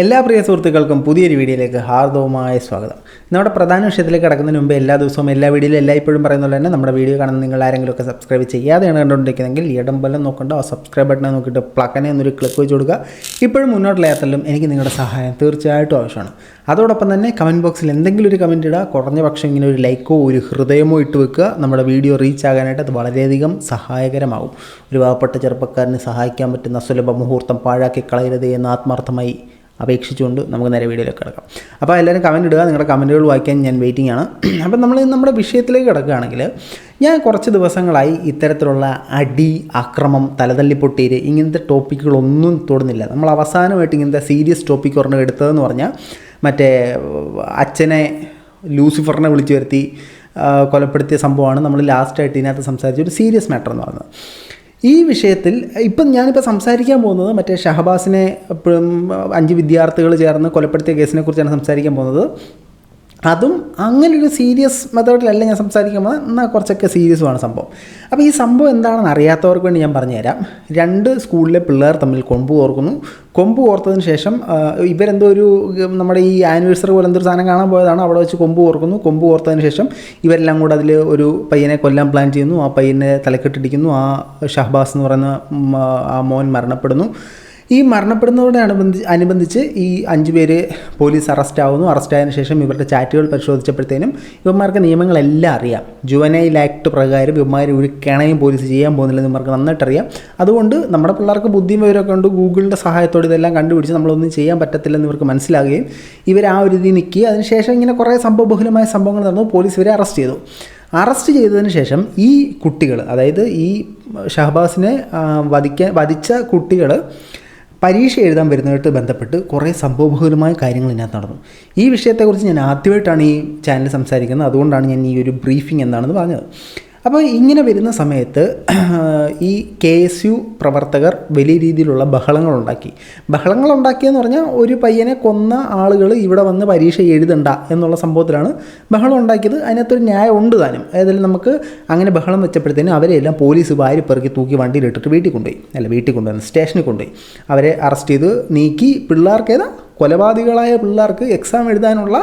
എല്ലാ പ്രിയ സുഹൃത്തുക്കൾക്കും പുതിയൊരു വീഡിയോയിലേക്ക് ഹാർദവുമായ സ്വാഗതം. നമ്മുടെ പ്രധാന വിഷയത്തിലേക്ക് കടക്കുന്നതിന് മുമ്പ് എല്ലാ ദിവസവും എല്ലാ വീഡിയോയിലും എല്ലായ്പ്പോഴും പറയുന്ന പോലെ തന്നെ നമ്മുടെ വീഡിയോ കാണുന്ന നിങ്ങൾ ആരെങ്കിലും ഒക്കെ സബ്സ്ക്രൈബ് ചെയ്യാതെയാണ് കണ്ടുകൊണ്ടിരിക്കുന്നതെങ്കിൽ ഇടം ബലം നോക്കണ്ട ആ സബ്സ്ക്രൈബ് ബട്ടനെ നോക്കിയിട്ട് പ്ലക്കനെ എന്നൊരു ക്ലിക്ക് വെച്ച് കൊടുക്കുക. ഇപ്പോഴും മുന്നോട്ടുള്ള യാത്രയിലും എനിക്ക് നിങ്ങളുടെ സഹായം തീർച്ചയായിട്ടും ആവശ്യമാണ്. അതോടൊപ്പം തന്നെ കമന്റ് ബോക്സിൽ എന്തെങ്കിലും ഒരു കമന്റ് ഇടുക കുറഞ്ഞ പക്ഷം ഇങ്ങനെ ഒരു ലൈക്കോ ഒരു ഹൃദയമോ ഇട്ട് വെക്കുക നമ്മുടെ വീഡിയോ റീച്ച് ആകാനായിട്ട് അത് വളരെയധികം സഹായകരമാകും. ഒരു പാവപ്പെട്ട ചെറുപ്പക്കാരന് സഹായിക്കാൻ പറ്റുന്ന സുലഭ മുഹൂർത്തം പാഴാക്കി കളയരുത് എന്ന് ആത്മാർത്ഥമായി അപേക്ഷിച്ചുകൊണ്ട് നമുക്ക് നേരെ വീഡിയോയിലേക്ക് കിടക്കാം. അപ്പോൾ എല്ലാവരും കമന്റ് ഇടുക. നിങ്ങളുടെ കമന്റുകൾ വായിക്കാൻ ഞാൻ വെയിറ്റിംഗ് ആണ്. അപ്പം നമ്മൾ നമ്മുടെ വിഷയത്തിലേക്ക് കിടക്കുകയാണെങ്കിൽ ഞാൻ കുറച്ച് ദിവസങ്ങളായി ഇത്തരത്തിലുള്ള അടി അക്രമം തലതല്ലിപ്പൊട്ടീര് ഇങ്ങനത്തെ ടോപ്പിക്കുകളൊന്നും തൊടുന്നില്ല. നമ്മൾ അവസാനമായിട്ട് ഇങ്ങനത്തെ സീരിയസ് ടോപ്പിക്ക് ഒരെണ്ണം എടുത്തതെന്ന് പറഞ്ഞാൽ മറ്റേ അച്ഛനെ ലൂസിഫറിനെ വിളിച്ചു വരുത്തി കൊലപ്പെടുത്തിയ സംഭവമാണ്. നമ്മൾ ലാസ്റ്റായിട്ട് ഇതിനകത്ത് സംസാരിച്ച ഒരു സീരിയസ് മാറ്റർ എന്ന് പറയുന്നത്. ഈ വിഷയത്തിൽ ഇപ്പം ഞാനിപ്പോൾ സംസാരിക്കാൻ പോകുന്നത് മറ്റേ ഷഹബാസിനെ അഞ്ച് വിദ്യാർത്ഥികൾ ചേർന്ന് കൊലപ്പെടുത്തിയ കേസിനെ കുറിച്ചാണ് സംസാരിക്കാൻ പോകുന്നത്. അതും അങ്ങനെ ഒരു സീരിയസ് മെത്തേഡിലല്ല ഞാൻ സംസാരിക്കാൻ പോകുന്നത് എന്നാൽ കുറച്ചൊക്കെ സീരിയസുമാണ് സംഭവം. അപ്പോൾ ഈ സംഭവം എന്താണെന്ന് അറിയാത്തവർക്ക് വേണ്ടി ഞാൻ പറഞ്ഞുതരാം. രണ്ട് സ്കൂളിലെ പിള്ളേർ തമ്മിൽ കൊമ്പ് ഓർക്കുന്നു കൊമ്പ് ഓർത്തതിന് ശേഷം ഇവരെന്തോ ഒരു നമ്മുടെ ഈ ആനിവേഴ്സറി പോലെ എന്തൊരു സാധനം കാണാൻ പോയതാണ്. അവിടെ വെച്ച് കൊമ്പ് ഓർക്കുന്നു കൊമ്പ് ഓർത്തതിന് ശേഷം ഇവരെല്ലാം കൂടെ അതിൽ ഒരു പയ്യനെ കൊല്ലാൻ പ്ലാൻ ചെയ്യുന്നു. ആ പയ്യനെ തലക്കെട്ടിടിക്കുന്നു. ആ ഷഹബാസ് എന്ന് പറയുന്ന ആ മോൻ മരണപ്പെടുന്നു. ഈ മരണപ്പെടുന്നതോടനുബന്ധി അനുബന്ധിച്ച് ഈ അഞ്ച് പേര് പോലീസ് അറസ്റ്റ് ആവുന്നു അറസ്റ്റ് ആയതിനു ശേഷം ഇവരുടെ ചാറ്റുകൾ പരിശോധിച്ചപ്പോഴത്തേനും ഇവന്മാർക്ക് നിയമങ്ങളെല്ലാം അറിയാം. ജുവനൈൽ ആക്ട് പ്രകാരം ഇവന്മാർ ഒരു കിണയും പോലീസ് ചെയ്യാൻ പോകുന്നില്ലെന്ന് ഇവർക്ക് നന്നായിട്ട് അറിയാം അതുകൊണ്ട് നമ്മുടെ പിള്ളേർക്ക് ബുദ്ധിയും വിവരമൊക്കെ ഉണ്ട്. ഗൂഗിളിന്റെ സഹായത്തോടെ ഇതെല്ലാം കണ്ടുപിടിച്ച് നമ്മളൊന്നും ചെയ്യാൻ പറ്റത്തില്ലെന്ന് ഇവർക്ക് മനസ്സിലാകുകയും ഇവർ ആ ഒരു രീതി നിൽക്കുകയും അതിനുശേഷം ഇങ്ങനെ കുറേ സംഭവബഹുലമായ സംഭവങ്ങൾ നടന്നു. പോലീസ് ഇവരെ അറസ്റ്റ് ചെയ്തു. അറസ്റ്റ് ചെയ്തതിന് ശേഷം ഈ കുട്ടികൾ അതായത് ഈ ഷഹബാസിനെ വധിക്കാൻ വധിച്ച കുട്ടികൾ പരീക്ഷ എഴുതാൻ വരുന്നതായിട്ട് ബന്ധപ്പെട്ട് കുറേ സംഭവബഹുലമായ കാര്യങ്ങൾ ഇതിനകത്ത് നടന്നു. ഈ വിഷയത്തെക്കുറിച്ച് ഞാൻ ആദ്യമായിട്ടാണ് ഈ ചാനൽ സംസാരിക്കുന്നത്. അതുകൊണ്ടാണ് ഞാൻ ഈ ഒരു ബ്രീഫിംഗ് എന്താണെന്ന് പറഞ്ഞത്. അപ്പോൾ ഇങ്ങനെ വരുന്ന സമയത്ത് ഈ കെ എസ് യു പ്രവർത്തകർ വലിയ രീതിയിലുള്ള ബഹളങ്ങൾ ഉണ്ടാക്കി. ബഹളങ്ങൾ ഉണ്ടാക്കിയെന്ന് പറഞ്ഞാൽ ഒരു പയ്യനെ കൊന്ന ആളുകൾ ഇവിടെ വന്ന് പരീക്ഷ എഴുതണ്ട എന്നുള്ള സംഭവത്തിലാണ് ബഹളം ഉണ്ടാക്കിയത്. അതിനകത്തൊരു ന്യായം ഉണ്ട് താനും. ഏതായാലും നമുക്ക് അങ്ങനെ ബഹളം വെച്ചപ്പോഴത്തേനും അവരെല്ലാം പോലീസ് വാരി പെറുക്കി തൂക്കി വണ്ടിയിലിട്ടിട്ട് വീട്ടിൽ കൊണ്ടുപോയി. അല്ല വീട്ടിൽ കൊണ്ടുവന്ന് സ്റ്റേഷനിൽ കൊണ്ടുപോയി. അവരെ അറസ്റ്റ് ചെയ്ത് നീക്കി. പിള്ളേർക്ക് ഏതാ? കൊലപാതകളായ പിള്ളേർക്ക് എക്സാം എഴുതാനുള്ള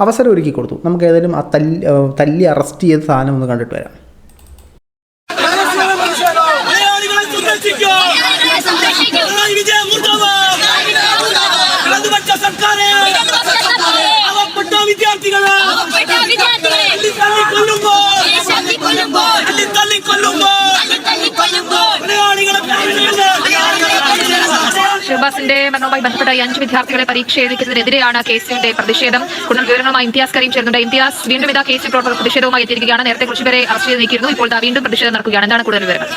അവസരം ഒരുക്കി കൊടുത്തു. നമുക്ക് ഏതായാലും ആ തല്ലി തല്ലി അറസ്റ്റ് ചെയ്ത സാധനം ഒന്ന് കണ്ടിട്ട് വരാം. ഷഹബാസിന്റെ മരണവുമായി ബന്ധപ്പെട്ട അഞ്ച് വിദ്യാർത്ഥികളെ പരീക്ഷ എഴുതിക്കുന്നതിനെതിരെയാണ് കേസിന്റെ പ്രതിഷേധം. കൂടുതൽ വിവരങ്ങളുമായി ഇംതിയാസ് കരീം ചേർന്നുണ്ട് ഇംതിയാസ് വീണ്ടും ഇതാ കേസിൽ പ്രവർത്തകർ പ്രതിഷേധവുമായി എത്തിയിരിക്കുകയാണ്. നേരത്തെ കുറച്ച് പേരെ അറസ്റ്റ് ചെയ്ത് നീക്കിയിരുന്നു. ഇപ്പോൾ വീണ്ടും പ്രതിഷേധം നടക്കുകയാണ്. എന്താണ് കൂടുതൽ വിവരങ്ങൾ?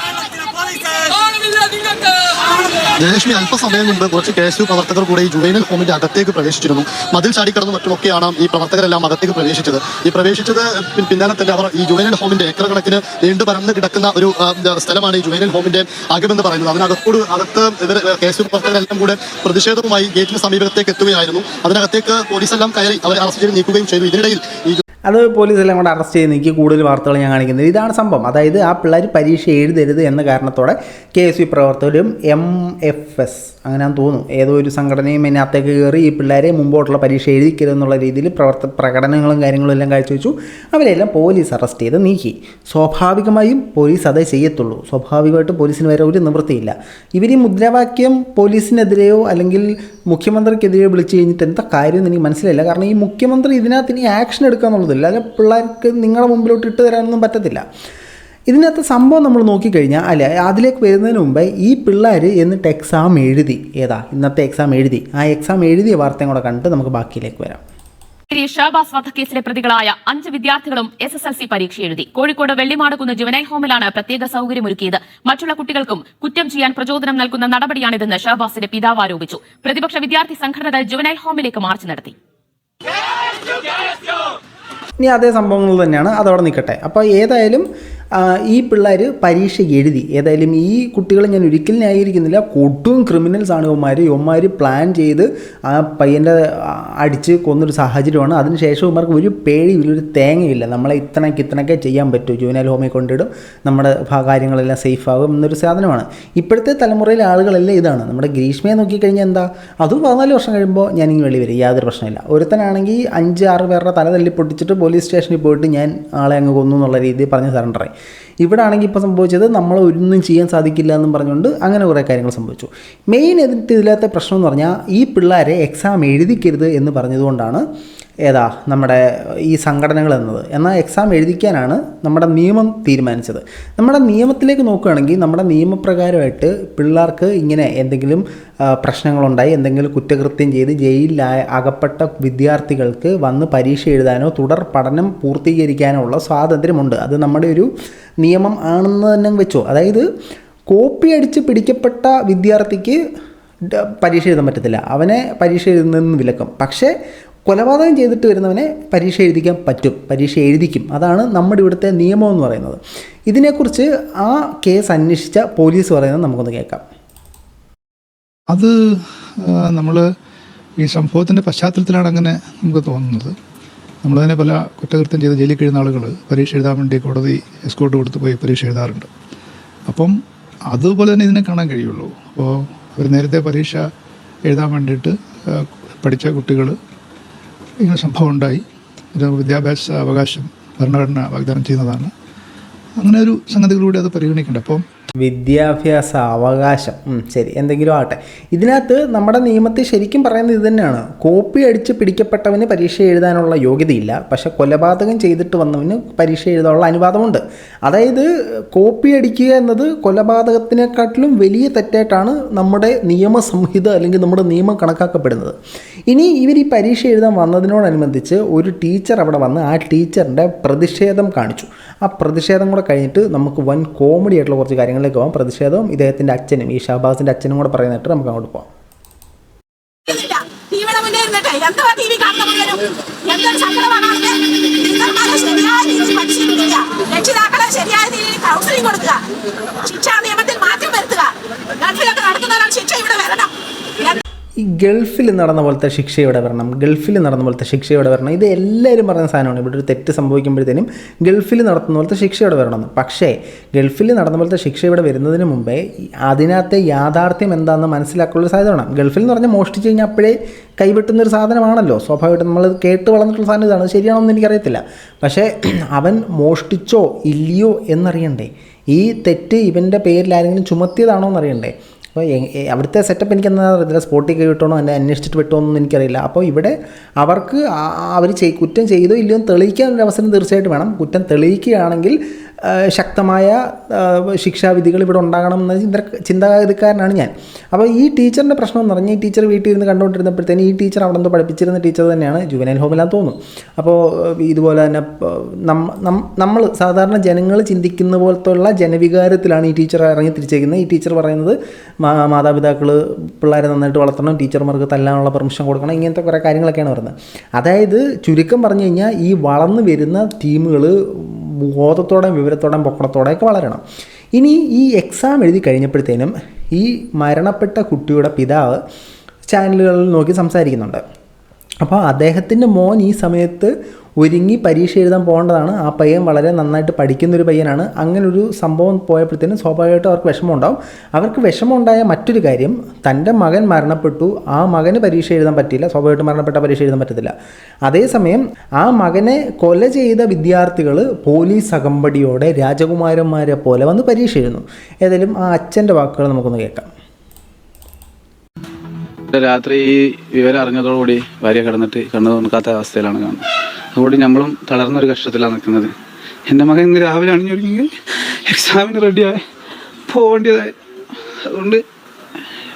ജയലക്ഷ്മി അല്പസമയം മുമ്പ് കുറച്ച് കെ എസ് യു പ്രവർത്തകർ കൂടെ ഈ ജുവൈനൽ ഹോമിന്റെ അകത്തേക്ക് പ്രവേശിച്ചിരുന്നു. മതിൽ ചാടിക്കടന്നു മറ്റുമൊക്കെയാണ് ഈ പ്രവർത്തകരെല്ലാം അകത്തേക്ക് പ്രവേശിച്ചത്. ഈ പ്രവേശിച്ചത് പിന്നാലെ തന്നെ അവർ ഈ ജുവൈനൽ ഹോമിന്റെ ഏക്കർ കണക്കിന് നീണ്ടു പരന്ന് കിടക്കുന്ന ഒരു സ്ഥലമാണ് ഈ ജുവൈനൽ ഹോമിന്റെ അകമെന്ന് പറയുന്നത്. അതിനകത്തോട് അകത്ത് ഇവർ കെ എസ് യു പ്രവർത്തകരെല്ലാം കൂടെ പ്രതിഷേധവുമായി ഗേറ്റിന് സമീപത്തേക്ക് എത്തുകയായിരുന്നു. അതിനകത്തേക്ക് പോലീസെല്ലാം കയറി അവരെ അറസ്റ്റ് ചെയ്ത് നീക്കുകയും ചെയ്തു. ഇതിനിടയിൽ ഈ അത് പോലീസെല്ലാം കൂടെ അറസ്റ്റ് ചെയ്ത് നീക്കി കൂടുതൽ വാർത്തകൾ ഞാൻ കാണിക്കുന്നത് ഇതാണ് സംഭവം. അതായത് ആ പിള്ളേർ പരീക്ഷ എഴുതരുത് എന്ന കാരണത്തോടെ കെ എസ് യു പ്രവർത്തകരും എം എഫ് എസ് അങ്ങനെയാന്ന് തോന്നുന്നു. ഏതോ ഒരു സംഘടനയും അതിനകത്തേക്ക് കയറി ഈ പിള്ളേരെ മുമ്പോട്ടുള്ള പരീക്ഷ എഴുതിക്കരുതെന്നുള്ള രീതിയിൽ പ്രവർത്ത പ്രകടനങ്ങളും കാര്യങ്ങളും എല്ലാം കാഴ്ചവെച്ചു അവരെല്ലാം പോലീസ് അറസ്റ്റ് ചെയ്ത് നീക്കി. സ്വാഭാവികമായും പോലീസ് അതേ ചെയ്യത്തുള്ളൂ. സ്വാഭാവികമായിട്ട് പോലീസിന് വരെ ഒരു നിവൃത്തിയില്ല. ഇവർ ഈ മുദ്രാവാക്യം പോലീസിനെതിരെയോ അല്ലെങ്കിൽ മുഖ്യമന്ത്രിക്കെതിരെയോ വിളിച്ചു കഴിഞ്ഞിട്ട് എന്താ കാര്യം എനിക്ക് മനസ്സിലായില്ല. കാരണം ഈ മുഖ്യമന്ത്രി ഇതിനകത്ത് ഇനി ആക്ഷൻ എടുക്കുക എന്നുള്ളതില്ല അല്ലെ പിള്ളേർക്ക് നിങ്ങളുടെ മുമ്പിലോട്ട് ഇട്ട് തരാനൊന്നും പറ്റത്തില്ല. ഇതിനകത്ത് സംഭവം നമ്മൾ നോക്കിക്കഴിഞ്ഞാൽ അല്ല അതിലേക്ക് വരുന്നതിന് മുമ്പേ ഈ പിള്ളേർ എന്നിട്ട് എക്സാം എഴുതി. ഏതാ? ഇന്നത്തെ എക്സാം എഴുതി. ആ എക്സാം എഴുതിയ വാർത്തയും കൂടെ കണ്ടിട്ട് നമുക്ക് ബാക്കിയിലേക്ക് വരാം. ഷഹബാസ് വധക്കേസിലെ പ്രതികളായ അഞ്ച് വിദ്യാർത്ഥികളും എസ് എസ് എൽ സി പരീക്ഷ എഴുതി. കോഴിക്കോട് വെള്ളിമാടുകുന്ന് ജുവനൈൽ ഹോമിലാണ് പ്രത്യേക സൗകര്യമൊരുക്കിയത്. മറ്റുള്ള കുട്ടികൾക്കും കുറ്റം ചെയ്യാൻ പ്രചോദനം നൽകുന്ന നടപടിയാണിതെന്ന് ഷാബാസിന്റെ പിതാവ് ആരോപിച്ചു. പ്രതിപക്ഷ വിദ്യാർത്ഥി സംഘടനകൾ ജുവനൈൽ ഹോമിലേക്ക് മാർച്ച് നടത്തി. ഇനി അതേ സംഭവങ്ങൾ തന്നെയാണ്. അതവിടെ നിൽക്കട്ടെ. അപ്പോൾ ഏതായാലും ഈ പിള്ളേർ പരീക്ഷ എഴുതി. ഏതായാലും ഈ കുട്ടികളെ ഞാൻ ഒരിക്കലും ന്യായീകരിക്കുന്നില്ല. കൊടും ക്രിമിനൽസ് ആണ് ഇവന്മാർ ഇവന്മാർ പ്ലാൻ ചെയ്ത് ആ പയ്യന്റെ അടിച്ച് കൊന്നൊരു സാഹചര്യമാണ്. അതിനുശേഷം ഇവന്മാർക്ക് ഒരു പേടിയില്ല ഒരു തേങ്ങയില്ല നമ്മളെ ഇത്രയ്ക്ക് ഇത്തണക്കെ ചെയ്യാൻ പറ്റൂ. ജൂനൽ ഹോമിൽ കൊണ്ടിടും. നമ്മുടെ കാര്യങ്ങളെല്ലാം സേഫ് ആകും എന്നൊരു സാധനമാണ്. ഇപ്പോഴത്തെ തലമുറയിലെ ആളുകളെല്ലാം ഇതാണ്. നമ്മുടെ ഗ്രീഷ്മയെ നോക്കിക്കഴിഞ്ഞാൽ എന്താ? അതും പതിനാല് വർഷം കഴിയുമ്പോൾ ഞാനിങ്ങനെ വെളി വരും. യാതൊരു പ്രശ്നമില്ല ഒരുത്തനാണെങ്കിൽ അഞ്ച് ആറ് പേരുടെ തല തല്ലി പൊട്ടിച്ചിട്ട് പോലീസ് സ്റ്റേഷനിൽ പോയിട്ട് ഞാൻ ആളെ അങ്ങ് കൊന്നു എന്നുള്ള രീതിയിൽ പറഞ്ഞ് സറണ്ടറായി ഇവിടെ ആണെങ്കിൽ ഇപ്പോൾ സംഭവിച്ചത് നമ്മൾ ഒന്നും ചെയ്യാൻ സാധിക്കില്ല എന്നും പറഞ്ഞുകൊണ്ട് അങ്ങനെ കുറേ കാര്യങ്ങൾ സംഭവിച്ചു. മെയിൻ ഇതിലത്തെ പ്രശ്നം എന്ന് പറഞ്ഞാൽ ഈ പിള്ളേരെ എക്സാം എഴുതിക്കരുത് എന്ന് പറഞ്ഞതുകൊണ്ടാണ് ഏതാ നമ്മുടെ ഈ സംഘടനകൾ എന്നത്. എന്നാൽ എക്സാം എഴുതിക്കാനാണ് നമ്മുടെ നിയമം തീരുമാനിച്ചത്. നമ്മുടെ നിയമത്തിലേക്ക് നോക്കുകയാണെങ്കിൽ നമ്മുടെ നിയമപ്രകാരമായിട്ട് പിള്ളേർക്ക് ഇങ്ങനെ എന്തെങ്കിലും പ്രശ്നങ്ങളുണ്ടായി എന്തെങ്കിലും കുറ്റകൃത്യം ചെയ്ത് ജയിലിലായ അകപ്പെട്ട വിദ്യാർത്ഥികൾക്ക് വന്ന് പരീക്ഷ എഴുതാനോ തുടർ പഠനം പൂർത്തീകരിക്കാനോ ഉള്ള സ്വാതന്ത്ര്യമുണ്ട്. അത് നമ്മുടെ ഒരു നിയമം ആണെന്ന് തന്നെ വെച്ചോ. അതായത് കോപ്പി അടിച്ച് പിടിക്കപ്പെട്ട വിദ്യാർത്ഥിക്ക് പരീക്ഷ എഴുതാൻ പറ്റത്തില്ല. അവനെ പരീക്ഷ എഴുതുന്നതെന്ന് വിലക്കും. പക്ഷേ കൊലപാതകം ചെയ്തിട്ട് വരുന്നവനെ പരീക്ഷ എഴുതിക്കാൻ പറ്റും പരീക്ഷ എഴുതിക്കും. അതാണ് നമ്മുടെ ഇവിടുത്തെ നിയമം എന്ന് പറയുന്നത്. ഇതിനെക്കുറിച്ച് ആ കേസ് അന്വേഷിച്ച പോലീസ് പറയുന്നത് നമുക്കൊന്ന് കേൾക്കാം. അത് നമ്മൾ ഈ സംഭവത്തിന്റെ പശ്ചാത്തലത്തിലാണ് അങ്ങനെ നമുക്ക് തോന്നുന്നത്. നമ്മളതിനെ പല കുറ്റകൃത്യം ചെയ്ത് ജയിലിൽ കഴിയുന്ന ആളുകൾ പരീക്ഷ എഴുതാൻ വേണ്ടി കോടതി എസ്കോട്ട് കൊടുത്ത് പോയി പരീക്ഷ എഴുതാറുണ്ട്. അപ്പം അതുപോലെ തന്നെ ഇതിനെ കാണാൻ കഴിയുള്ളൂ. അപ്പോൾ അവർ നേരത്തെ പരീക്ഷ എഴുതാൻ വേണ്ടിയിട്ട് പഠിച്ച കുട്ടികൾ ഇങ്ങനെ സംഭവം ഉണ്ടായി ഇത് വിദ്യാഭ്യാസ അവകാശം ഭരണഘടന വാഗ്ദാനം ചെയ്യുന്നതാണ്. അങ്ങനെ ഒരു സംഗതികളിലൂടെ അത് പരിഗണിക്കേണ്ടത് അപ്പം വിദ്യാഭ്യാസ അവകാശം ശരി. എന്തെങ്കിലും ആകട്ടെ ഇതിനകത്ത് നമ്മുടെ നിയമത്തിൽ ശരിക്കും പറയുന്നത് ഇത് തന്നെയാണ്. കോപ്പി അടിച്ച് പിടിക്കപ്പെട്ടവന് പരീക്ഷ എഴുതാനുള്ള യോഗ്യതയില്ല. പക്ഷേ കൊലപാതകം ചെയ്തിട്ട് വന്നവന് പരീക്ഷ എഴുതാനുള്ള അനുവാദമുണ്ട്. അതായത് കോപ്പി അടിക്കുക എന്നത് കൊലപാതകത്തിനെക്കാട്ടിലും വലിയ തെറ്റായിട്ടാണ് നമ്മുടെ നിയമസംഹിത അല്ലെങ്കിൽ നമ്മുടെ നിയമം കണക്കാക്കപ്പെടുന്നത്. ഇനി ഇവർ ഈ പരീക്ഷ എഴുതാൻ വന്നതിനോടനുബന്ധിച്ച് ഒരു ടീച്ചർ അവിടെ വന്ന് ആ ടീച്ചറിന്റെ പ്രതിഷേധം കാണിച്ചു. ആ പ്രതിഷേധം കൂടെ കഴിഞ്ഞിട്ട് നമുക്ക് വൻ കോമഡി ആയിട്ടുള്ള കുറച്ച് കാര്യങ്ങളിലേക്ക് പോകാം. പ്രതിഷേധവും ഇദ്ദേഹത്തിന്റെ അച്ഛനും ഈ ഷാബാസിന്റെ അച്ഛനും കൂടെ പറയുന്നിട്ട് നമുക്ക് അങ്ങോട്ട് പോകാം ടി വി കാണുന്ന മുഴുവനും എന്തൊരു സങ്കടമാണ് അവർക്ക് ടീച്ചർമാരെ ശരിയായ രീതിയിൽ പരിശീലിപ്പിക്കുക രക്ഷിതാക്കളെ ശരിയായ രീതിയിൽ കൗൺസിലിംഗ് കൊടുക്കുക ശിക്ഷാ നിയമത്തിൽ മാറ്റം വരുത്തുക ഗൾഫിലൊക്കെ നടത്തുന്നവരാണ് ശിക്ഷ ഇവിടെ വരണം എന്ത് ഈ ഗൾഫിൽ നടന്ന പോലത്തെ ശിക്ഷ ഇവിടെ വരണം ഗൾഫിൽ നടന്ന പോലത്തെ ശിക്ഷ ഇവിടെ വരണം ഇത് എല്ലാവരും പറയുന്ന സാധനമാണ്. ഇവിടെ ഒരു തെറ്റ് സംഭവിക്കുമ്പോഴത്തേനും ഗൾഫിൽ നടത്തുന്ന പോലത്തെ ശിക്ഷ ഇവിടെ വരണമെന്ന് പക്ഷേ ഗൾഫിൽ നടന്ന പോലത്തെ ശിക്ഷ ഇവിടെ വരുന്നതിന് മുമ്പേ അതിനകത്തെ യാഥാർത്ഥ്യം എന്താണെന്ന് മനസ്സിലാക്കാനുള്ള സാധ്യത വേണം ഗൾഫിൽ എന്ന് പറഞ്ഞാൽ മോഷ്ടിച്ച് കഴിഞ്ഞാൽ അപ്പോഴേ കൈവെട്ടുന്ന ഒരു സാധനമാണല്ലോ. സ്വാഭാവികമായിട്ടും നമ്മൾ കേട്ട് വളർന്നിട്ടുള്ള സാധനം ഇതാണ്. ശരിയാണോന്ന് എനിക്കറിയത്തില്ല. പക്ഷേ അവൻ മോഷ്ടിച്ചോ ഇല്ലയോ എന്നറിയണ്ടേ? ഈ തെറ്റ് ഇവന്റെ പേരിൽ ആരെങ്കിലും ചുമത്തിയതാണോ എന്നറിയണ്ടേ അപ്പോൾ അവിടുത്തെ സെറ്റപ്പ് എനിക്ക് എന്താ അറിയത്തില്ല. സ്പോട്ടിൽ കിട്ടണോ? എന്നെ അന്വേഷിച്ചിട്ട് വിട്ടോന്നൊന്നും എനിക്കറിയില്ല. അപ്പോൾ ഇവിടെ അവർക്ക് അവർ കുറ്റം ചെയ്തോ ഇല്ലയോ എന്ന് തെളിയിക്കാൻ ഒരു അവസരം തീർച്ചയായിട്ടും വേണം. കുറ്റം തെളിയിക്കുകയാണെങ്കിൽ ശക്തമായ ശിക്ഷാവിധികൾ ഇവിടെ ഉണ്ടാകണം എന്ന ചിന്ത ചിന്താഗതിക്കാരനാണ് ഞാൻ. അപ്പോൾ ഈ ടീച്ചറിന്റെ പ്രശ്നം എന്ന് പറഞ്ഞാൽ ഈ ടീച്ചർ വീട്ടിൽ ഇരുന്ന് കണ്ടുകൊണ്ടിരുന്നപ്പോഴത്തേന് ഈ ടീച്ചർ അവിടെ നിന്ന് പഠിപ്പിച്ചിരുന്ന ടീച്ചർ തന്നെയാണ് ജുവനൈൽ ഹോമിലാന്ന് തോന്നുന്നു. അപ്പോൾ ഇതുപോലെ തന്നെ നമ്മൾ സാധാരണ ജനങ്ങൾ ചിന്തിക്കുന്ന പോലത്തുള്ള ജനവികാരത്തിലാണ് ഈ ടീച്ചർ ഇറങ്ങി തിരിച്ചേക്കുന്നത്. ഈ ടീച്ചർ പറയുന്നത് മാതാപിതാക്കൾ പിള്ളേരെ നന്നായിട്ട് വളർത്തണം ടീച്ചർമാർക്ക് തല്ലാനുള്ള പെർമിഷൻ കൊടുക്കണം ഇങ്ങനത്തെ കുറേ കാര്യങ്ങളൊക്കെയാണ് പറയുന്നത്. അതായത് ചുരുക്കം പറഞ്ഞു കഴിഞ്ഞാൽ ഈ വളർന്നു വരുന്ന ടീമുകൾ ബോധത്തോടെയും വിവരത്തോടെയും പൊക്കണത്തോടെയൊക്കെ വളരണം. ഇനി ഈ എക്സാം എഴുതി കഴിഞ്ഞപ്പോഴത്തേനും ഈ മരണപ്പെട്ട കുട്ടിയുടെ പിതാവ് ചാനലുകളിൽ നോക്കി സംസാരിക്കുന്നുണ്ട്. അപ്പോൾ അദ്ദേഹത്തിന്റെ മോൻ ഈ സമയത്ത് ഒരുങ്ങി പരീക്ഷ എഴുതാൻ പോകേണ്ടതാണ്. ആ പയ്യൻ വളരെ നന്നായിട്ട് പഠിക്കുന്നൊരു പയ്യനാണ്. അങ്ങനെ ഒരു സംഭവം പോയപ്പോഴത്തേനും സ്വാഭാവികമായിട്ടും അവർക്ക് വിഷമം ഉണ്ടാവും അവർക്ക് വിഷമമുണ്ടായ മറ്റൊരു കാര്യം തന്റെ മകൻ മരണപ്പെട്ടു. ആ മകന് പരീക്ഷ എഴുതാൻ പറ്റില്ല സ്വാഭാവികമായിട്ട് മരണപ്പെട്ട പരീക്ഷ എഴുതാൻ പറ്റത്തില്ല. അതേസമയം ആ മകനെ കൊല ചെയ്ത വിദ്യാർത്ഥികൾ പോലീസ് അകമ്പടിയോടെ രാജകുമാരന്മാരെ പോലെ വന്ന് പരീക്ഷ എഴുതുന്നു. ഏതായാലും ആ അച്ഛന്റെ വാക്കുകൾ നമുക്കൊന്ന് കേൾക്കാം. രാത്രി ഈ വിവരം അറിഞ്ഞതോടുകൂടി ഭാര്യ കിടന്നിട്ട് കണ്ണു തുറക്കാത്ത അവസ്ഥയിലാണ് കാണുന്നത്. അതുകൊണ്ട് നമ്മളും തളർന്നൊരു കഷ്ടത്തിലാണ് നിൽക്കുന്നത്. എന്റെ മകൻ ഇന്ന് രാവിലെ അണിഞ്ഞൊരുങ്ങി എക്സാമിന് റെഡിയായി പോകേണ്ടതായി. അതുകൊണ്ട്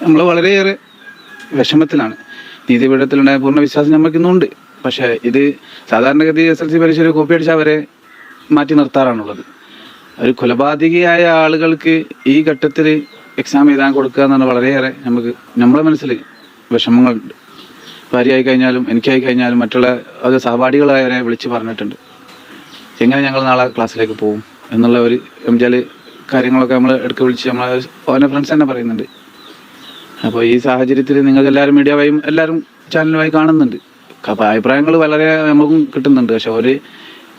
നമ്മൾ വളരെയേറെ വിഷമത്തിലാണ്. നീതിപീഠത്തിലുണ്ടായ പൂർണ വിശ്വാസം നമുക്ക് ഇന്നുണ്ട് പക്ഷേ ഇത് സാധാരണഗതി എസ് എൽ സി പരീക്ഷയിൽ കോപ്പി അടിച്ചാൽ അവരെ മാറ്റി നിർത്താറാണുള്ളത്. ഒരു കൊലപാതകിയായ ആളുകൾക്ക് ഈ ഘട്ടത്തിൽ എക്സാം എഴുതാൻ കൊടുക്കുക എന്നാണ് വളരെയേറെ നമുക്ക് നമ്മളെ മനസ്സിൽ വിഷമങ്ങളുണ്ട് ഭാര്യയായി കഴിഞ്ഞാലും എനിക്കായി കഴിഞ്ഞാലും മറ്റുള്ള അത് സഹപാഠികളായവരെ വിളിച്ച് പറഞ്ഞിട്ടുണ്ട്. എങ്ങനെ ഞങ്ങൾ നാളെ ക്ലാസ്സിലേക്ക് പോകും? എന്നുള്ള ഒരു എന്നുവെച്ചാൽ കാര്യങ്ങളൊക്കെ നമ്മൾ എടുക്ക വിളിച്ച് നമ്മളെ ഓനെ ഫ്രണ്ട്സ് തന്നെ പറയുന്നുണ്ട്. അപ്പോൾ ഈ സാഹചര്യത്തിൽ നിങ്ങൾ എല്ലാവരും മീഡിയ വഴിയും എല്ലാവരും ചാനലുമായി കാണുന്നുണ്ട്. അപ്പോൾ അഭിപ്രായങ്ങൾ വളരെ നമുക്കും കിട്ടുന്നുണ്ട്. പക്ഷെ ഒരു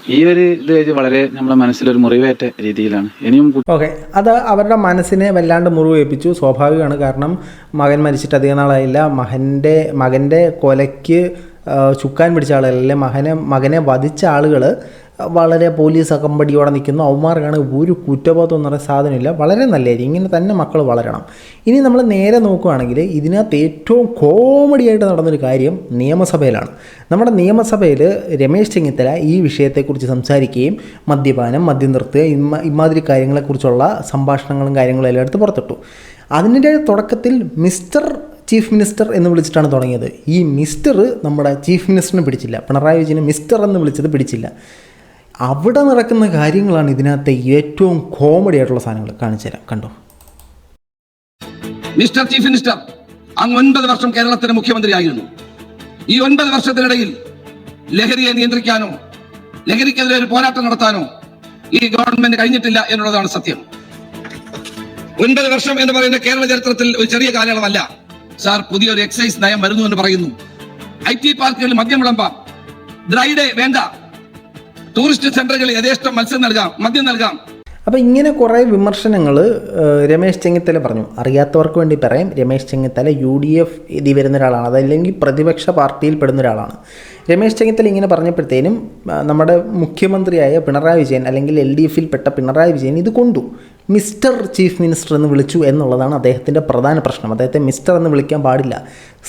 ഈ ഒരു ഇത് വളരെ നമ്മുടെ മനസ്സിലൊരു മുറിവേറ്റ രീതിയിലാണ്. ഇനിയും ഓക്കെ അത് അവരുടെ മനസ്സിനെ വല്ലാണ്ട് മുറിവേൽപ്പിച്ചു സ്വാഭാവികമാണ്. കാരണം മകൻ മരിച്ചിട്ട് അധികം നാളായില്ല. മകന്റെ മകന്റെ കൊലയ്ക്ക് ചുക്കാൻ പിടിച്ച ആളുകൾ അല്ലെങ്കിൽ മകനെ മകനെ വധിച്ച ആളുകൾ വളരെ പോലീസ് അകമ്പടിയോടെ നിൽക്കുന്നു. അവന്മാർക്കാണ് ഒരു കുറ്റബോധം എന്ന് പറയുന്ന സാധനമില്ല. വളരെ നല്ലതായിരിക്കും. ഇങ്ങനെ തന്നെ മക്കൾ വളരണം. ഇനി നമ്മൾ നേരെ നോക്കുകയാണെങ്കിൽ ഇതിനകത്ത് ഏറ്റവും കോമഡി ആയിട്ട് നടന്നൊരു കാര്യം നിയമസഭയിലാണ്. നമ്മുടെ നിയമസഭയിൽ രമേശ് ചെന്നിത്തല ഈ വിഷയത്തെക്കുറിച്ച് സംസാരിക്കുകയും മദ്യപാനം മദ്യം നിർത്തുക ഇമ്മ ഇമാതിരി കാര്യങ്ങളെക്കുറിച്ചുള്ള സംഭാഷണങ്ങളും കാര്യങ്ങളും എല്ലാം എടുത്ത് പുറത്തിട്ടു. അതിന്റെ തുടക്കത്തിൽ മിസ്റ്റർ ചീഫ് മിനിസ്റ്റർ എന്ന് വിളിച്ചിട്ടാണ് തുടങ്ങിയത്. ഈ മിസ്റ്റർ നമ്മുടെ ചീഫ് മിനിസ്റ്ററിനെ പിടിച്ചില്ല. പിണറായി വിജയനെ മിസ്റ്റർ എന്ന് വിളിച്ചത് പിടിച്ചില്ല. അവിടെ നടക്കുന്ന കാര്യങ്ങളാണ് ഇതിനകത്തെ ഏറ്റവും കോമഡി ആയിട്ടുള്ള സാധനങ്ങൾ കാണിച്ചു തരാം. കണ്ടോ? മിസ്റ്റർ ചീഫ് മിനിസ്റ്റർ അങ്ങ് ഒൻപത് വർഷം കേരളത്തിന്റെ മുഖ്യമന്ത്രിയായിരുന്നു. ഈ ഒൻപത് വർഷത്തിനിടയിൽ ലഹരിയെ നിയന്ത്രിക്കാനോ ലഹരിക്കെതിരെ ഒരു പോരാട്ടം നടത്താനോ ഈ ഗവൺമെന്റ് കഴിഞ്ഞിട്ടില്ല എന്നുള്ളതാണ് സത്യം. ഒൻപത് വർഷം എന്ന് പറയുന്ന കേരള ചരിത്രത്തിൽ ഒരു ചെറിയ കാലയളവല്ല. സാർ പുതിയൊരു എക്സൈസ് നയം വരുന്നു എന്ന് പറയുന്നു. ഐ ടി പാർക്കുകളിൽ മദ്യം വിളമ്പാം. ഡ്രൈ ഡേ വേണ്ട. ടൂറിസ്റ്റ് സെന്ററുകളിൽ യഥേഷ്ടം മത്സ്യം നൽകാം മദ്യം നൽകാം. അപ്പോൾ ഇങ്ങനെ കുറേ വിമർശനങ്ങൾ രമേശ് ചെന്നിത്തല പറഞ്ഞു. അറിയാത്തവർക്ക് വേണ്ടി പറയും Ramesh Chennithala U D F ഇതി വരുന്ന ഒരാളാണ് അതല്ലെങ്കിൽ പ്രതിപക്ഷ പാർട്ടിയിൽ പെടുന്ന ഒരാളാണ്. രമേശ് ചെന്നിത്തല ഇങ്ങനെ പറഞ്ഞപ്പോഴത്തേനും നമ്മുടെ മുഖ്യമന്ത്രിയായ പിണറായി വിജയൻ അല്ലെങ്കിൽ എൽ ഡി എഫിൽ പെട്ട പിണറായി വിജയൻ ഇത് കൊണ്ടു. മിസ്റ്റർ ചീഫ് മിനിസ്റ്റർ എന്ന് വിളിച്ചു എന്നുള്ളതാണ് അദ്ദേഹത്തിന്റെ പ്രധാന പ്രശ്നം. അദ്ദേഹത്തെ മിസ്റ്റർ എന്ന് വിളിക്കാൻ പാടില്ല.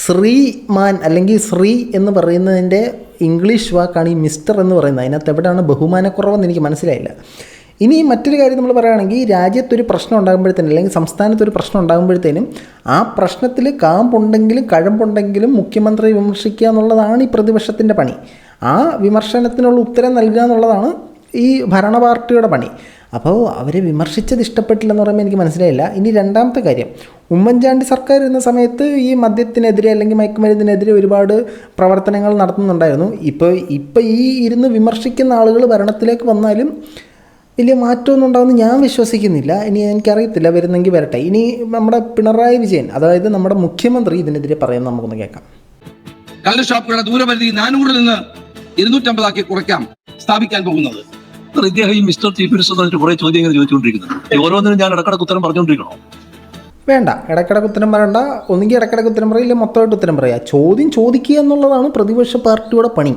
ശ്രീമാൻ അല്ലെങ്കിൽ ശ്രീ എന്ന് പറയുന്നതിന്റെ ഇംഗ്ലീഷ് വാക്കാണ് ഈ മിസ്റ്റർ എന്ന് പറയുന്നത്. അതിനകത്ത് എവിടെയാണ് ബഹുമാനക്കുറവെന്ന് എനിക്ക് മനസ്സിലായില്ല. ഇനി മറ്റൊരു കാര്യം നമ്മൾ പറയുകയാണെങ്കിൽ രാജ്യത്തൊരു പ്രശ്നം ഉണ്ടാകുമ്പോഴത്തേനും അല്ലെങ്കിൽ സംസ്ഥാനത്തൊരു പ്രശ്നം ഉണ്ടാകുമ്പോഴത്തേനും ആ പ്രശ്നത്തിൽ കാമ്പുണ്ടെങ്കിലും കഴമ്പുണ്ടെങ്കിലും മുഖ്യമന്ത്രി വിമർശിക്കുക എന്നുള്ളതാണ് ഈ പ്രതിപക്ഷത്തിന്റെ പണി. ആ വിമർശനത്തിനുള്ള ഉത്തരം നൽകുക എന്നുള്ളതാണ് ഈ ഭരണ പാർട്ടിയുടെ പണി. അപ്പോൾ അവരെ വിമർശിച്ചത് ഇഷ്ടപ്പെട്ടില്ലെന്ന് പറയുമ്പോൾ എനിക്ക് മനസ്സിലായില്ല. ഇനി രണ്ടാമത്തെ കാര്യം. ഉമ്മൻചാണ്ടി സർക്കാർ ഇരുന്ന സമയത്ത് ഈ മദ്യത്തിനെതിരെ അല്ലെങ്കിൽ മയക്കുമരുന്നിനെതിരെ ഒരുപാട് പ്രവർത്തനങ്ങൾ നടത്തുന്നുണ്ടായിരുന്നു. ഇപ്പോൾ ഇപ്പോൾ ഈ ഇരുന്ന് വിമർശിക്കുന്ന ആളുകൾ ഭരണത്തിലേക്ക് വന്നാലും വലിയ മാറ്റമൊന്നും ഉണ്ടാകുമെന്ന് ഞാൻ വിശ്വസിക്കുന്നില്ല. ഇനി എനിക്കറിയത്തില്ല. വരുന്നെങ്കിൽ വരട്ടെ. ഇനി നമ്മുടെ പിണറായി വിജയൻ അതായത് നമ്മുടെ മുഖ്യമന്ത്രി ഇതിനെതിരെ പറയുന്നത് നമുക്കൊന്ന് കേൾക്കാം. കള്ള് ഷോപ്പുകളുടെ ദൂരപരിധി നാനൂറിൽ നിന്ന് ഇരുന്നൂറ്റമ്പതാക്കി കുറയ്ക്കാം സ്ഥാപിക്കാൻ പോകുന്നത്. ഇദ്ദേഹം ഈ മിസ്റ്റർ ചീഫ് മിനിസ്റ്റർ എന്നിട്ട് കുറെ ചോദ്യങ്ങൾ ചോദിച്ചുകൊണ്ടിരിക്കുന്നത് ഈ ഓരോന്നിനും ഞാൻ ഇടക്കിടക്ക് ഉത്തരം പറഞ്ഞുകൊണ്ടിരിക്കണോ? വേണ്ട. ഇടക്കിടക്ക് ഉത്തരം പറയണ്ട. ഒന്നുകിൽ ഇടക്കിടക്ക് ഉത്തരം പറയില്ല മൊത്തമായിട്ട് ഉത്തരം പറയുക ചോദ്യം ചോദിക്കുക എന്നുള്ളതാണ് പ്രതിപക്ഷ പാർട്ടിയുടെ പണി.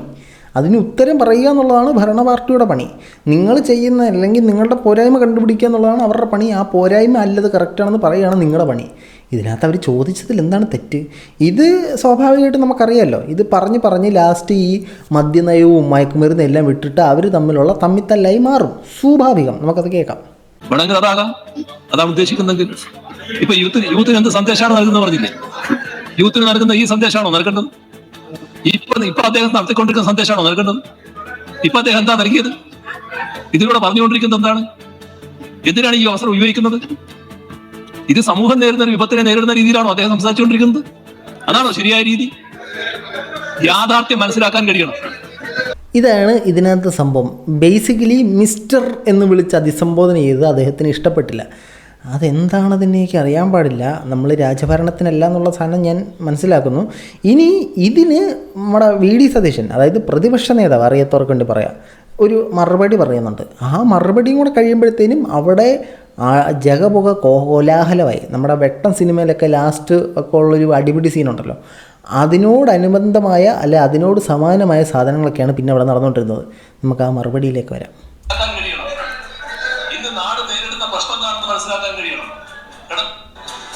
അതിന് ഉത്തരം പറയുക എന്നുള്ളതാണ് ഭരണ പാർട്ടിയുടെ പണി. നിങ്ങൾ ചെയ്യുന്ന അല്ലെങ്കിൽ നിങ്ങളുടെ പോരായ്മ കണ്ടുപിടിക്കുക എന്നുള്ളതാണ് അവരുടെ പണി. ആ പോരായ്മ അല്ലത് കറക്റ്റാണെന്ന് പറയുകയാണ് നിങ്ങളുടെ പണി. ഇതിനകത്ത് അവർ ചോദിച്ചതിൽ എന്താണ് തെറ്റ്? ഇത് സ്വാഭാവികമായിട്ട് നമുക്കറിയാമല്ലോ ഇത് പറഞ്ഞ് പറഞ്ഞ് ലാസ്റ്റ് ഈ മദ്യനയവും മയക്കുമരുന്നും എല്ലാം വിട്ടിട്ട് അവർ തമ്മിലുള്ള തമ്മിത്തല്ലായി മാറും. സ്വാഭാവികം. നമുക്കത് കേൾക്കാം. വേണമെങ്കിൽ അതാകാം. അതാണ് ഉദ്ദേശിക്കുന്നെങ്കിൽ ഇപ്പൊ യൂത്ത് യൂത്തിന് എന്ത് സന്ദേശമാണ് നൽകുന്നത് പറഞ്ഞില്ലേ? യൂത്തിന് നൽകുന്ന ഈ സന്ദേശമാണോ നൽകേണ്ടത്? ഇപ്പൊ ഇപ്പൊ അദ്ദേഹം നടത്തിക്കൊണ്ടിരിക്കുന്ന സന്ദേശമാണോ നൽകേണ്ടത്? ഇപ്പൊ അദ്ദേഹം എന്താ നൽകിയത്? ഇതിലൂടെ പറഞ്ഞുകൊണ്ടിരിക്കുന്നത് എന്താണ്? എന്തിനാണ് ഈ അവസരം ഉപയോഗിക്കുന്നത്? ഇത് സമൂഹം നേരിടുന്ന ഒരു വിപത്തിനെ നേരിടുന്ന രീതിയിലാണോ അദ്ദേഹം സംസാരിച്ചുകൊണ്ടിരിക്കുന്നത്? അതാണോ ശരിയായ രീതി? യാഥാർത്ഥ്യം മനസ്സിലാക്കാൻ കഴിയണം. ഇതാണ് ഇതിനകത്ത് സംഭവം. ബേസിക്കലി മിസ്റ്റർ എന്ന് വിളിച്ച് അഭിസംബോധന ചെയ്ത് അദ്ദേഹത്തിന് ഇഷ്ടപ്പെട്ടില്ല. അതെന്താണെന്ന് എനിക്ക് അറിയാൻ പാടില്ല. നമ്മൾ രാജഭരണത്തിനല്ല എന്നുള്ള സാധനം ഞാൻ മനസ്സിലാക്കുന്നു. ഇനി ഇതിന് നമ്മുടെ വി ഡി സതീശൻ അതായത് പ്രതിപക്ഷ നേതാവ് അറിയാത്തവർക്ക് വേണ്ടി പറയാം ഒരു മറുപടി പറയുന്നുണ്ട്. ആ മറുപടിയും കൂടെ കഴിയുമ്പോഴത്തേനും അവിടെ ആ ജഗപുക കോലാഹലമായി. നമ്മുടെ വെട്ടം സിനിമയിലൊക്കെ ലാസ്റ്റ് ഒക്കെ ഉള്ളൊരു അടിപിടി സീനുണ്ടല്ലോ. അതിനോടനുബന്ധമായ അല്ലെ അതിനോട് സമാനമായ സാധനങ്ങളൊക്കെയാണ് പിന്നെ അവിടെ നടന്നുകൊണ്ടിരുന്നത്. നമുക്ക് ആ മറുപടിയിലേക്ക് വരാം.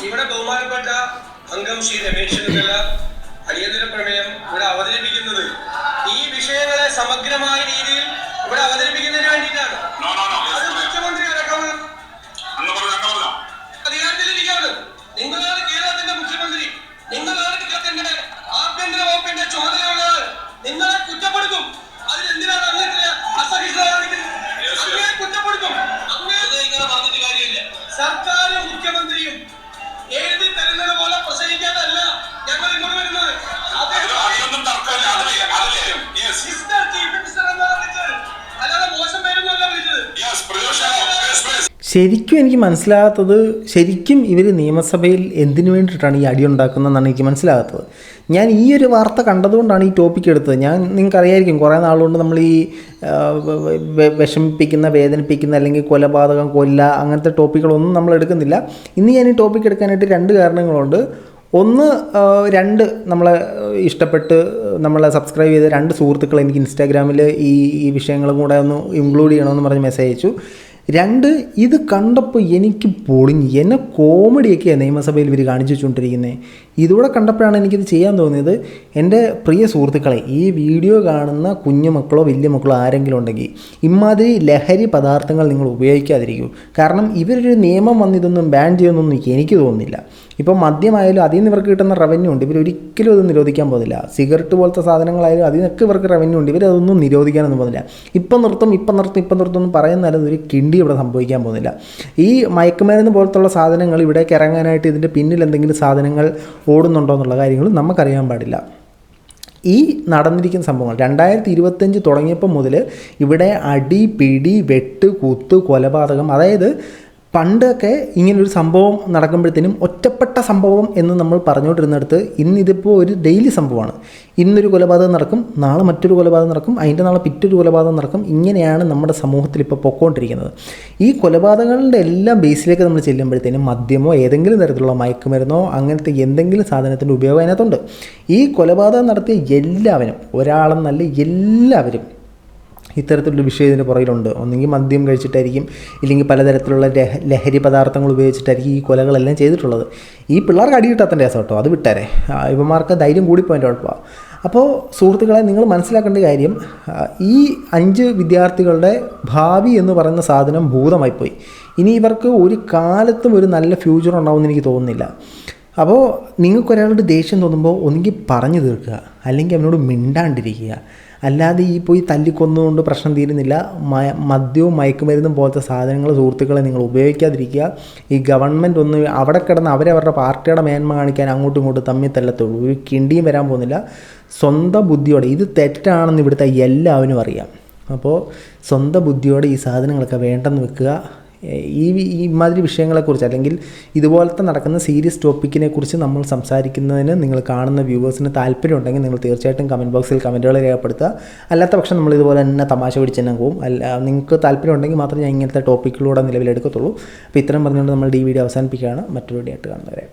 ഇവിടെ ബഹുമാനപ്പെട്ട അംഗം ശ്രീ രമേശ് ചെന്നിത്തല അടിയന്തര പ്രമേയം ഇവിടെ അവതരിപ്പിക്കുന്നത്. ഈ വിഷയങ്ങളെ സമഗ്രമായ രീതിയിൽ ഇവിടെ അവതരിപ്പിക്കുന്നതിന് വേണ്ടിയിട്ടാണ്. ശരിക്കും എനിക്ക് മനസ്സിലാകാത്തത് ശരിക്കും ഇവർ നിയമസഭയിൽ എന്തിനു വേണ്ടിയിട്ടാണ് ഈ അടി ഉണ്ടാക്കുന്നതെന്നാണ് എനിക്ക് മനസ്സിലാകാത്തത്. ഞാൻ ഈ ഒരു വാർത്ത കണ്ടതുകൊണ്ടാണ് ഈ ടോപ്പിക് എടുത്തത്. ഞാൻ നിങ്ങൾക്ക് അറിയായിരിക്കും കുറേ നാളുകൊണ്ട് നമ്മൾ ഈ വിഷമിപ്പിക്കുന്ന വേദനിപ്പിക്കുന്ന അല്ലെങ്കിൽ കൊലപാതകം കൊല്ല അങ്ങനത്തെ ടോപ്പിക്കുകളൊന്നും നമ്മൾ എടുക്കുന്നില്ല. ഇന്ന് ഞാൻ ഈ ടോപ്പിക് എടുക്കാനായിട്ട് രണ്ട് കാരണങ്ങളുണ്ട്. ഒന്ന് രണ്ട് നമ്മളെ ഇഷ്ടപ്പെട്ട് നമ്മളെ സബ്സ്ക്രൈബ് ചെയ്ത രണ്ട് സുഹൃത്തുക്കൾ എനിക്ക് ഇൻസ്റ്റാഗ്രാമിൽ ഈ ഈ വിഷയങ്ങളും കൂടെ ഒന്ന് ഇൻക്ലൂഡ് ചെയ്യണമെന്ന് പറഞ്ഞ് മെസ്സേജ് അയച്ചു. രണ്ട് ഇത് കണ്ടപ്പോൾ എനിക്ക് പൊളിഞ്ഞ്. എന്നെ കോമഡിയൊക്കെയാണ് നിയമസഭയിൽ ഇവർ കാണിച്ചു വെച്ചുകൊണ്ടിരിക്കുന്നത് ഇതൂടെ കണ്ടപ്പോഴാണ് എനിക്കിത് ചെയ്യാൻ തോന്നിയത്. എന്റെ പ്രിയ സുഹൃത്തുക്കളെ ഈ വീഡിയോ കാണുന്ന കുഞ്ഞു മക്കളോ വലിയ മക്കളോ ആരെങ്കിലും ഉണ്ടെങ്കിൽ ഇമാതിരി ലഹരി പദാർത്ഥങ്ങൾ നിങ്ങൾ ഉപയോഗിക്കാതിരിക്കൂ. കാരണം ഇവരൊരു നിയമം വന്ന് ഇതൊന്നും ബാൻ ചെയ്യുമെന്നൊന്നും എനിക്ക് തോന്നുന്നില്ല. ഇപ്പോൾ മദ്യമായാലും അതിൽ നിന്ന് ഇവർക്ക് കിട്ടുന്ന റവന്യൂ ഉണ്ട്. ഇവർ ഒരിക്കലും അത് നിരോധിക്കാൻ പോകുന്നില്ല. സിഗരറ്റ് പോലത്തെ സാധനങ്ങളായാലും അതിൽ നിന്നൊക്കെ ഇവർക്ക് റവന്യൂ ഉണ്ട്. ഇവരതൊന്നും നിരോധിക്കാനൊന്നും പോകുന്നില്ല. ഇപ്പം നിർത്തും ഇപ്പം നിർത്തും ഇപ്പം നിർത്തും എന്ന് പറയുന്നാലും ഒരു കിണ്ടി ഇവിടെ സംഭവിക്കാൻ പോകുന്നില്ല. ഈ മയക്കുമരുന്ന് പോലത്തുള്ള സാധനങ്ങൾ ഇവിടേക്ക് ഇറങ്ങാനായിട്ട് ഇതിന്റെ പിന്നിൽ എന്തെങ്കിലും സാധനങ്ങൾ ഓടുന്നുണ്ടോ എന്നുള്ള കാര്യങ്ങൾ നമുക്കറിയാൻ പാടില്ല. ഈ നടന്നിരിക്കുന്ന സംഭവങ്ങൾ രണ്ടായിരത്തി ഇരുപത്തഞ്ച് തുടങ്ങിയപ്പോൾ മുതൽ ഇവിടെ അടി പിടി വെട്ട് കുത്ത് കൊലപാതകം അതായത് പണ്ടൊക്കെ ഇങ്ങനൊരു സംഭവം നടക്കുമ്പോഴത്തേനും ഒറ്റപ്പെട്ട സംഭവം എന്ന് നമ്മൾ പറഞ്ഞുകൊണ്ടിരുന്നിടത്ത് ഇന്നിതിപ്പോൾ ഒരു ഡെയിലി സംഭവമാണ്. ഇന്നൊരു കൊലപാതകം നടക്കും നാളെ മറ്റൊരു കൊലപാതകം നടക്കും അതിന്റെ നാളെ പിറ്റൊരു കൊലപാതകം നടക്കും. ഇങ്ങനെയാണ് നമ്മുടെ സമൂഹത്തിൽ ഇപ്പോൾ പൊക്കോണ്ടിരിക്കുന്നത്. ഈ കൊലപാതകങ്ങളുടെ എല്ലാം ബേസിലേക്ക് നമ്മൾ ചെല്ലുമ്പോഴത്തേനും മദ്യമോ ഏതെങ്കിലും തരത്തിലുള്ള മയക്കുമരുന്നോ അങ്ങനത്തെ എന്തെങ്കിലും സാധനത്തിന്റെ ഉപയോഗം അതിനകത്തുണ്ട്. ഈ കൊലപാതകം നടത്തിയ എല്ലാവരും ഒരാളെന്നല്ല എല്ലാവരും ഇത്തരത്തിലുള്ള വിഷയം ഇതിന്റെ പുറകിലുണ്ട്. ഒന്നെങ്കിൽ മദ്യം കഴിച്ചിട്ടായിരിക്കും ഇല്ലെങ്കിൽ പലതരത്തിലുള്ള ലഹ ലഹരി പദാർത്ഥങ്ങൾ ഉപയോഗിച്ചിട്ടായിരിക്കും ഈ കൊലകളെല്ലാം ചെയ്തിട്ടുള്ളത്. ഈ പിള്ളേർക്ക് അടി കിട്ടാത്തതിന്റെ രസം കേട്ടോ അത് വിട്ടാരെ. ഇവന്മാർക്ക് ധൈര്യം കൂടിപ്പോയതിന്റെ കുഴപ്പമാണ് അപ്പോൾ സുഹൃത്തുക്കളെ നിങ്ങൾ മനസ്സിലാക്കേണ്ട കാര്യം ഈ അഞ്ച് വിദ്യാർത്ഥികളുടെ ഭാവി എന്ന് പറയുന്ന സാധനം ഭൂതമായിപ്പോയി. ഇനി ഇവർക്ക് ഒരു കാലത്തും ഒരു നല്ല ഫ്യൂച്ചർ ഉണ്ടാവുമെന്ന് എനിക്ക് തോന്നുന്നില്ല. അപ്പോൾ നിങ്ങൾക്കൊരാളോട് ദേഷ്യം തോന്നുമ്പോൾ ഒന്നുകിൽ പറഞ്ഞു തീർക്കുക. അല്ലെങ്കിൽ അവനോട് മിണ്ടാണ്ടിരിക്കുക. അല്ലാതെ ഈ പോയി തല്ലിക്കൊന്നുകൊണ്ട് പ്രശ്നം തീരുന്നില്ല. മദ്യവും മയക്കുമരുന്നും പോലത്തെ സാധനങ്ങൾ സുഹൃത്തുക്കളെ നിങ്ങൾ ഉപയോഗിക്കാതിരിക്കുക. ഈ ഗവൺമെന്റ് ഒന്ന് അവിടെ കിടന്ന് അവരവരുടെ പാർട്ടിയുടെ മേന്മ കാണിക്കാൻ അങ്ങോട്ടും ഇങ്ങോട്ടും തമ്മിൽ തല്ലത്തുള്ളൂ. ഒരു കിണ്ടിയും വരാൻ പോകുന്നില്ല. സ്വന്തം ബുദ്ധിയോടെ ഇത് തെറ്റാണെന്ന് ഇവിടുത്തെ എല്ലാവരും അറിയാം. അപ്പോൾ സ്വന്തം ബുദ്ധിയോടെ ഈ സാധനങ്ങളൊക്കെ വേണ്ടെന്ന് വെക്കുക. ഈ ഈ ഇമാതിരി വിഷയങ്ങളെക്കുറിച്ച് അല്ലെങ്കിൽ ഇതുപോലത്തെ നടക്കുന്ന സീരിയസ് ടോപ്പിക്കിനെ കുറിച്ച് നമ്മൾ സംസാരിക്കുന്നതിന് നിങ്ങൾ കാണുന്ന വ്യൂവേഴ്സിന് താല്പര്യം ഉണ്ടെങ്കിൽ നിങ്ങൾ തീർച്ചയായിട്ടും കമന്റ് ബോക്സിൽ കമന്റുകൾ രേഖപ്പെടുത്തുക. അല്ലാത്ത പക്ഷം നമ്മൾ ഇതുപോലെ തന്നെ തമാശ പിടിച്ച് തന്നെ പോകും അല്ല നിങ്ങൾക്ക് താല്പര്യം ഉണ്ടെങ്കിൽ മാത്രമേ ഞാൻ ഇങ്ങനത്തെ ടോപ്പിക്കിലൂടെ നിലവിലെടുക്കത്തുള്ളൂ. അപ്പോൾ ഇത്രയും പറഞ്ഞുകൊണ്ട് നമ്മൾ ഈ വീഡിയോ അവസാനിപ്പിക്കുകയാണ്. മറ്റൊരു വീഡിയോ ആയിട്ട് കാണുന്നവരെ.